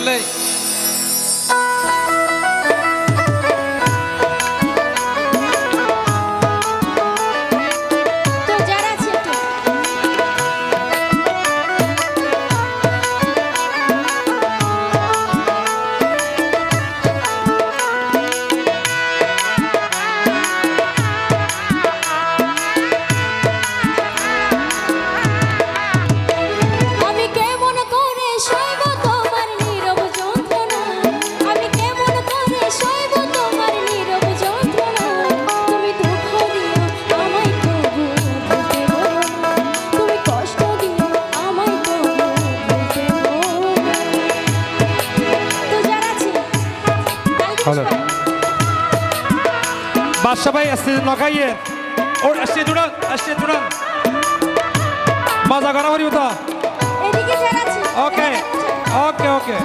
Malay. বাদশাহ ভাই আসছে নখাইয়ে ওর আসছে দুড়ান আসছে দুড়ান মজা করা হরি ওটা ওকে ওকে ওকে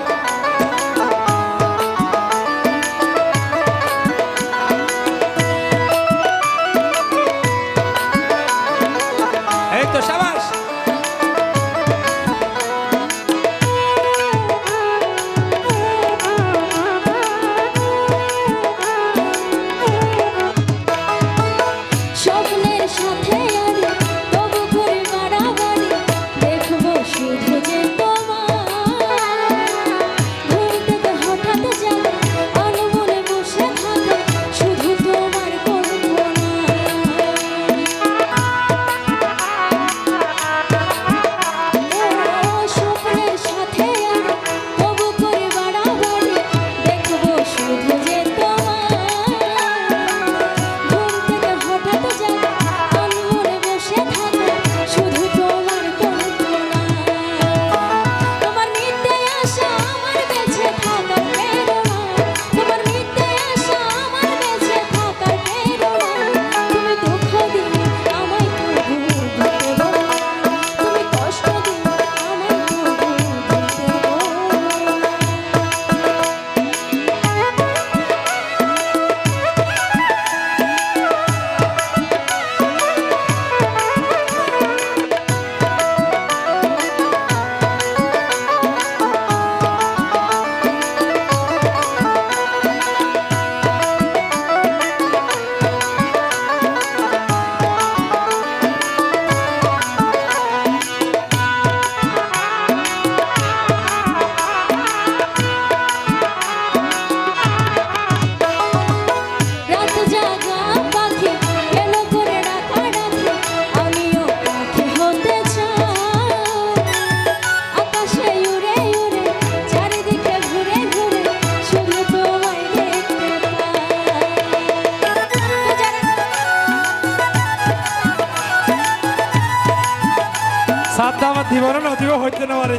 সাত দাম দিব না দিব হইতে না পারে।